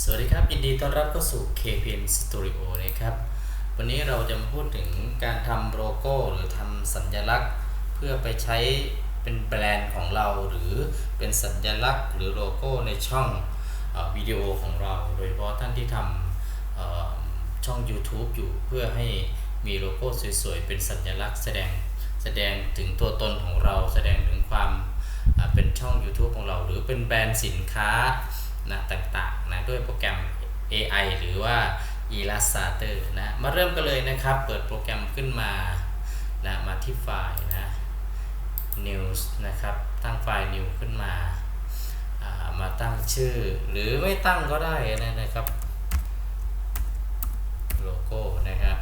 สวัสดีครับยินดีต้อนรับเข้าสู่ KPN Studio นะครับ วันนี้เราจะมาพูดถึงการทำโลโก้หรือทำสัญลักษณ์ เพื่อไปใช้เป็นแบรนด์ของเราหรือเป็นสัญลักษณ์ หรือโลโก้ในช่องอวิดีโอของเรา โดยเฉพาะท่านที่ทำช่อง YouTube อยู่เพื่อให้มีโลโก้สวยๆ เป็นสัญลักษณ์แสดงแสดงถึงตัวตนของเรา แสดงถึงความเป็นช่อง YouTube ของเรา หรือเป็นแบรนด์สินค้า นะต่างๆนะด้วยโปรแกรม AI หรือว่า Illustrator นะมาเริ่มกันเลยนะครับ เปิดโปรแกรมขึ้นมานะมาที่ไฟล์นะ News นะครับ ตั้งไฟล์ New ขึ้นมา มาตั้งชื่อ หรือไม่ตั้งก็ได้นะนะครับโลโก้นะครับ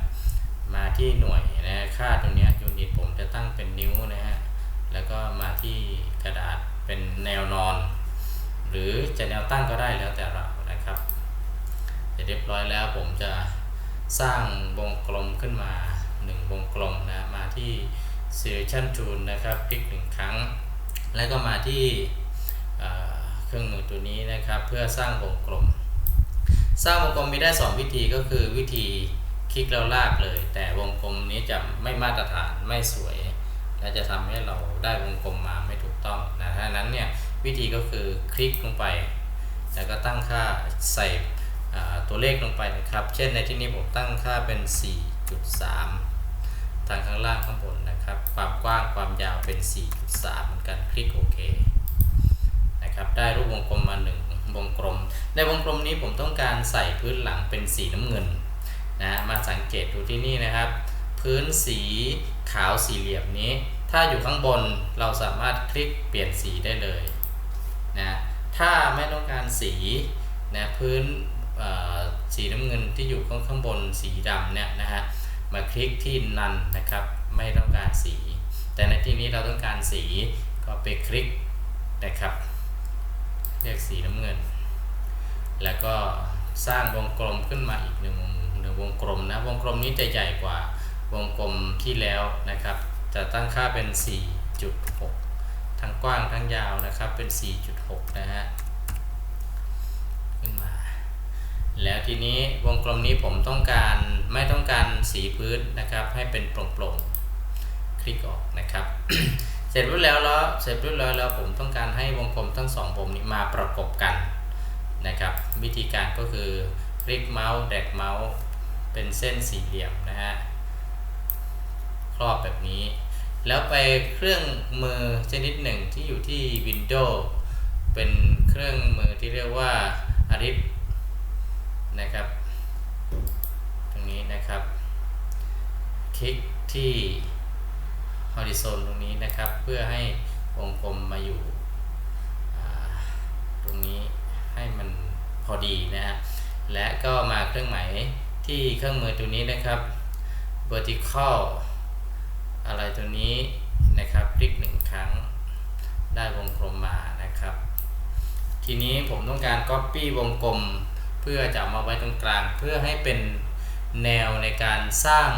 มาที่หน่วยนะค่าตรงนี้ยูนิตผมจะตั้งเป็นนิ้วนะฮะแล้วก็มาที่กระดาษเป็นแนวนอน หรือจะแนว ตั้งก็ได้แล้วแต่เรานะครับเสร็จเรียบร้อยแล้วผมจะสร้างวงกลมขึ้นมา 1 วงกลมนะ มาที่ selection tool นะครับ คลิกหนึ่งครั้ง แล้วก็มาที่เครื่องมือตัวนี้นะครับ เพื่อสร้างวงกลม สร้างวงกลมมีได้ 2 วิธีก็คือวิธีคลิกแล้วลากเลย แต่วงกลมนี้จะไม่มาตรฐานไม่สวย และจะทำให้เราได้วงกลมมาไม่ถูกต้องนะดังนั้นเนี่ยวิธีก็คือคลิกลงไป แล้วก็ตั้งค่าใส่ตัวเลขลงไปนะครับ เช่นในที่นี้ผมตั้งค่าเป็น 4.3 ทางข้างล่างข้างบนนะครับ ความกว้างความยาวเป็น 4.3 เหมือนกัน คลิกโอเคนะครับ ได้รูปวงกลมมา 1 วงกลม ในวงกลมนี้ผมต้องการใส่พื้นหลังเป็นสีน้ำเงินนะ มาสังเกตดูที่นี่นะครับ พื้นสีขาวสี่เหลี่ยมนี้ ถ้าอยู่ข้างบนเราสามารถคลิกเปลี่ยนสีได้เลยนะ ถ้าไม่ต้องการสีนะพื้นสีน้ำเงินที่อยู่ข้างข้างบนสีดำเนี่ยนะฮะมาคลิกที่นันนะครับไม่ต้องการสี แต่ในที่นี้เราต้องการสีก็ไปคลิกนะครับเลือกสีน้ำเงิน แล้วก็สร้างวงกลมขึ้นมาอีกหนึ่งวงหนึ่งวงกลมนะวงกลมนี้จะใหญ่กว่าวงกลมที่แล้วนะครับ จะตั้งค่าเป็น 4.6 ทั้งกว้างทั้งยาวนะครับเป็น 4.6 นะฮะขึ้นมา แล้วทีนี้วงกลมนี้ผมต้องการไม่ต้องการสีพื้นนะครับ ให้เป็นโปร่งๆ คลิกออกนะครับ เสร็จเรียบร้อยแล้วเสร็จเรียบร้อยแล้วผมต้องการให้วงกลมทั้งสองผมนี้มาประกบกันนะครับ วิธีการก็คือคลิกเมาส์แดกเมาส์เป็นเส้นสี่เหลี่ยมนะฮะครอบแบบนี้ แล้วไปเครื่องมือชนิดหนึ่งที่อยู่ที่ Windows เป็นเครื่องมือที่เรียกว่า Arif นะครับ ตรงนี้นะครับ คลิกที่ Horizon ตรงนี้นะครับ เพื่อให้วงกลมมาอยู่ตรงนี้ให้มันพอดีนะฮะและก็มาเครื่องหมายที่เครื่องมือตัวนี้นะครับ vertical อะไรตัวนี้นะครับคลิกหนึ่งครั้งได้วงกลมมานะครับ ทีนี้ผมต้องการ Copy วงกลม เพื่อจะมาไว้ตรงกลาง เพื่อให้เป็นแนวในการสร้าง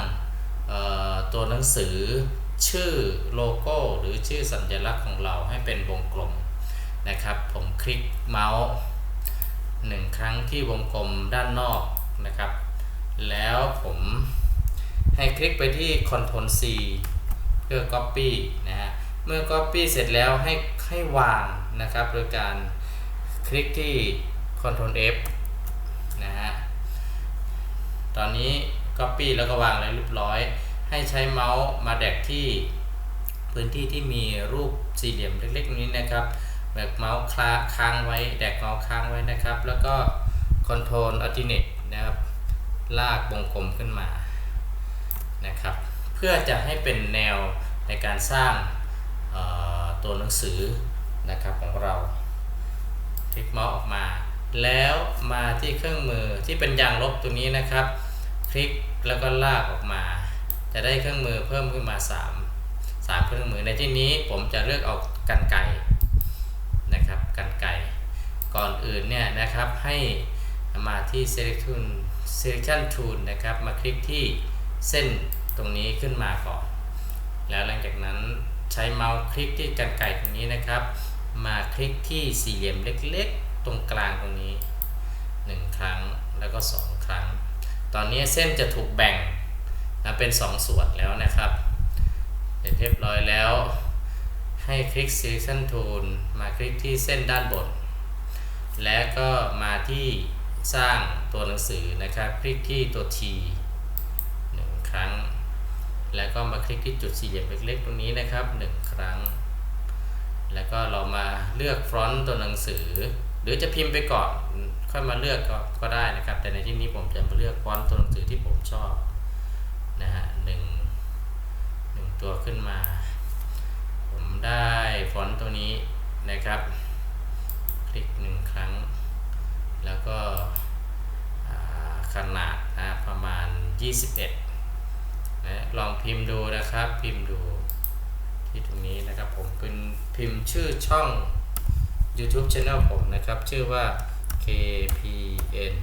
ตัวหนังสือชื่อโลโก้หรือชื่อสัญลักษณ์ของเราให้เป็นวงกลมนะครับ ผมคลิกเมาส์หนึ่งครั้งที่วงกลมด้านนอกนะครับ แล้วผมให้คลิกไปที่ Ctrl C เพื่อ Copy นะฮะเมื่อ Copy เสร็จแล้วให้ให้วางนะครับ โดยการคลิกที่ Ctrl F ตอนนี้ Copy แล้วก็วางแล้เรียบร้อย ให้ใช้เมาส์มาแดกที่พื้นที่ที่มีรูปสี่เหลี่ยมเล็กๆนี้นะครับแบกเมาส์คลาค้างไว้ แดกเมาส์ค้างไว้นะครับ แล้วก็ Ctrl Alternate นะครับลากวงกลมขึ้นมานะครับ เพื่อจะให้เป็นแนวในการสร้างตัวหนังสือนะครับของเราคลิกเมาส์ออกมา แล้วมาที่เครื่องมือที่เป็นยางลบตัวนี้นะครับ ลิกแล้วก็ลากออกมา จะได้เครื่องมือเพิ่มขึ้นมา 3 3 เครื่องมือในที่นี้ผมจะเลือกเอากันไกรนะครับกันไกรก่อนอื่นเนี่ยนะครับให้มาที่ selection selection tool นะครับมาคลิกที่เส้นตรงนี้ขึ้นมาก่อน แล้วหลังจากนั้นใช้เมาส์คลิกที่กันไก่ตรงนี้นะครับ มาคลิกที่สี่เหลี่ยมเล็กๆ ตรงกลางตรงนี้หนึ่งแล้วก็ 2 ครั้ง ตอนนี้เส้นจะถูกแบ่งนะเป็น 2 ส่วนแล้วนะครับเสร็จเรียบร้อยแล้ว ให้คลิก Selection Tool มาคลิกที่เส้นด้านบน และก็มาที่สร้างตัวหนังสือนะครับ คลิกที่ตัว T หนึ่งครั้ง แล้วก็มาคลิกที่จุดสี่เหลี่ยมเล็กๆ ตรงนี้นะครับหนึ่งครั้ง แล้วก็เรามาเลือกฟรอนต์ตัวหนังสือ หรือจะพิมพ์ไปก่อน ค่อยมาเลือกก็ก็ได้นะครับ แต่ในที่นี้ผมจะมาเลือกฟอนต์ตัวหนังสือที่ผมชอบนะฮะหนึ่งหนึ่งตัวขึ้นมา ผมได้ฟอนต์ตัวนี้นะครับ คลิกหนึ่งครั้ง แล้วก็ขนาดนะประมาณ 21นะลองพิมพ์ดูนะครับพิมพ์ดูที่ตรงนี้นะครับผมเป็นพิมพ์ชื่อช่อง YouTube Channel ผมนะครับ ชื่อว่า KPN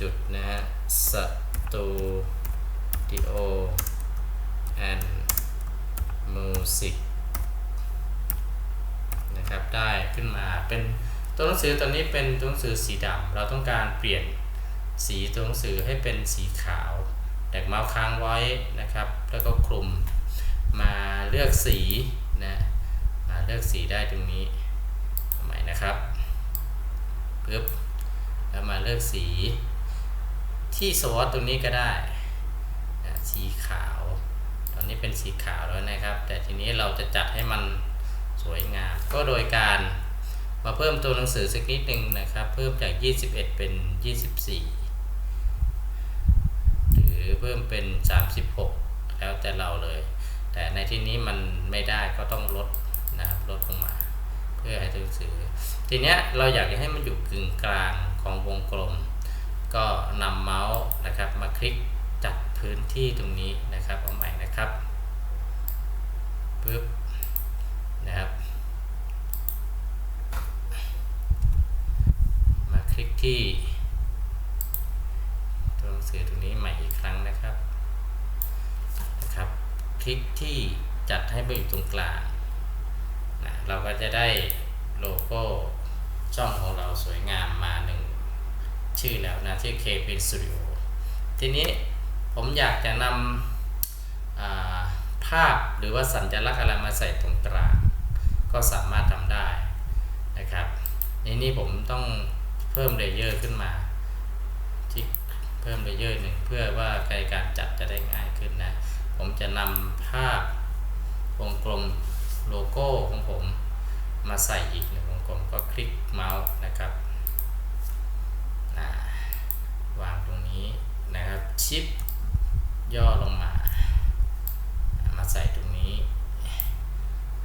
จุดนะฮะ Studio and Music นะครับได้ขึ้นมาเป็นตัวหนังสือตอนนี้เป็นตัวหนังสือสีดำเราต้องการเปลี่ยนสีตัวหนังสือให้เป็นสีขาวแดกเมาส์ค้างไว้นะครับ แล้วก็คลุมมาเลือกสีนะมาเลือกสีได้ตรงนี้ทำไมนะครับึบ แล้วมาเลือกสี ที่สวอตตรงนี้ก็ได้นะสีขาว ตอนนี้เป็นสีขาวแล้วนะครับ แต่ทีนี้เราจะจัดให้มันสวยงาม ก็โดยการมาเพิ่มตัวหนังสือสักนิดหนึ่งนะครับ เพิ่มจาก 21 เป็น 24 หรือเพิ่มเป็น 36 แล้วแต่เราเลย แต่ในที่นี้มันไม่ได้ก็ต้องลดนะครับลดลงมา เพื่อให้ตัวหนังสือ ทีเนี้ยเราอยากจะให้มันอยู่กึ่งกลางของวงกลม ก็นำเมาส์นะครับมาคลิกจัดพื้นที่ตรงนี้นะครับเอาใหม่นะครับปึ๊บนะครับ มาคลิกที่ตัวหนังสือตรงนี้ใหม่อีกครั้งนะครับนะครับ คลิกที่จัดให้ไปอยู่ตรงกลาง เราก็จะได้โลโก้ช่องของเราสวยงามมาหนึ่งชื่อแล้วนะที่ k p Studio ทีนี้ผมอยากจะนำาภาพหรือว่าสัญลักษณ์อะไรมาใส่ตรงกลางก็สามารถทำได้นะครับในนี้ผมต้องเพิ่มเลเยอร์ขึ้นมาที่เพิ่มเลเยอร์หนึ่งเพื่อว่าการจัดจะได้ง่ายขึ้นนะ ผมจะนำภาพวงกลม โลโก้ของผมมาใส่อีกหนึ่งวงกลมก็คลิกเมาส์นะครับาวางตรงนี้นะครับชิปย่อลงมา มาใส่ตรงนี้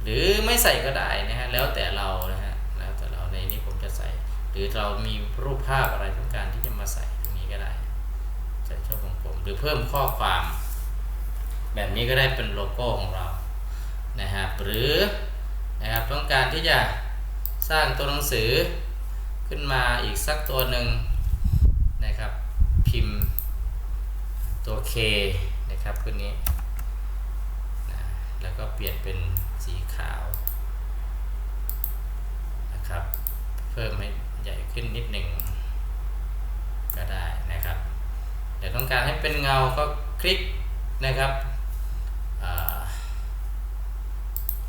หรือไม่ใส่ก็ได้นะฮะแล้วแต่เรานะฮะแล้วแต่เราในนี้ผมจะใส่ หรือเรามีรูปภาพอะไรต้องการที่จะมาใส่ตรงนี้ก็ได้ใส่ช่องของผมหรือเพิ่มข้อความ แบบนี้ก็ได้เป็นโลโก้ของเรา นะครับหรือนะครับต้องการที่จะสร้างตัวหนังสือขึ้นมาอีกสักตัวหนึ่งนะครับพิมพ์ตัว K นะครับขึ้นนี้นะแล้วก็เปลี่ยนเป็นสีขาวนะครับเพิ่มให้ใหญ่ขึ้นนิดหนึ่งก็ได้นะครับเดี๋ยวต้องการให้เป็นเงาก็คลิกนะครับ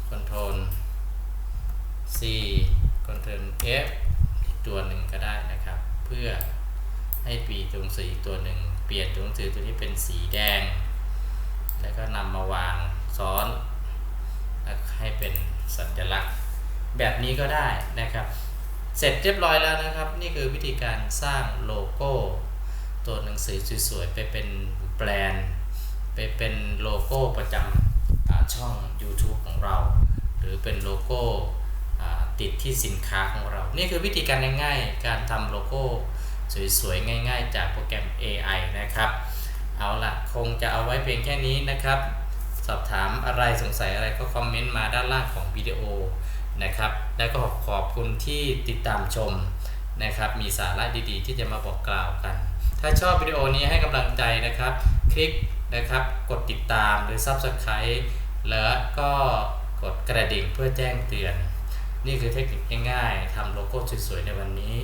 คอนโทรล C คอนโทรล F อีกตัวหนึ่งก็ได้นะครับ เพื่อให้ปีตัวหนังสีตัวหนึ่ง เปลี่ยนตัวหนังสือตัวนี้เป็นสีแดง แล้วก็นำมาวางซ้อนแล้วให้เป็นสัญลักษณ์ แบบนี้ก็ได้นะครับ เสร็จเรียบร้อยแล้วนะครับ นี่คือวิธีการสร้างโลโก้ ตัวหนังสือสวยๆ ไปเป็นแบรนด์ ไปเป็นโลโก้ประจำช่อง YouTube ของเรา หรือเป็นโลโก้ ติดที่สินค้าของเรา นี่คือวิธีการง่ายๆ การทำโลโก้สวยๆ ง่ายๆ จากโปรแกรม AI นะครับ เอาละคงจะเอาไว้เพียงแค่นี้นะครับ สอบถามอะไรสงสัยอะไรก็คอมเมนต์มาด้านล่างของวิดีโอนะครับ แล้วก็ขอบคุณที่ติดตามชมนะครับ มีสาระดีๆ ที่จะมาบอกกล่าวกัน ถ้าชอบวิดีโอนี้ให้กำลังใจนะครับ คลิกนะครับ กดติดตามหรือ Subscribe แล้วก็กดกระดิ่งเพื่อแจ้งเตือน นี่คือเทคนิคง่ายๆทำโลโก้สวยๆในวันนี้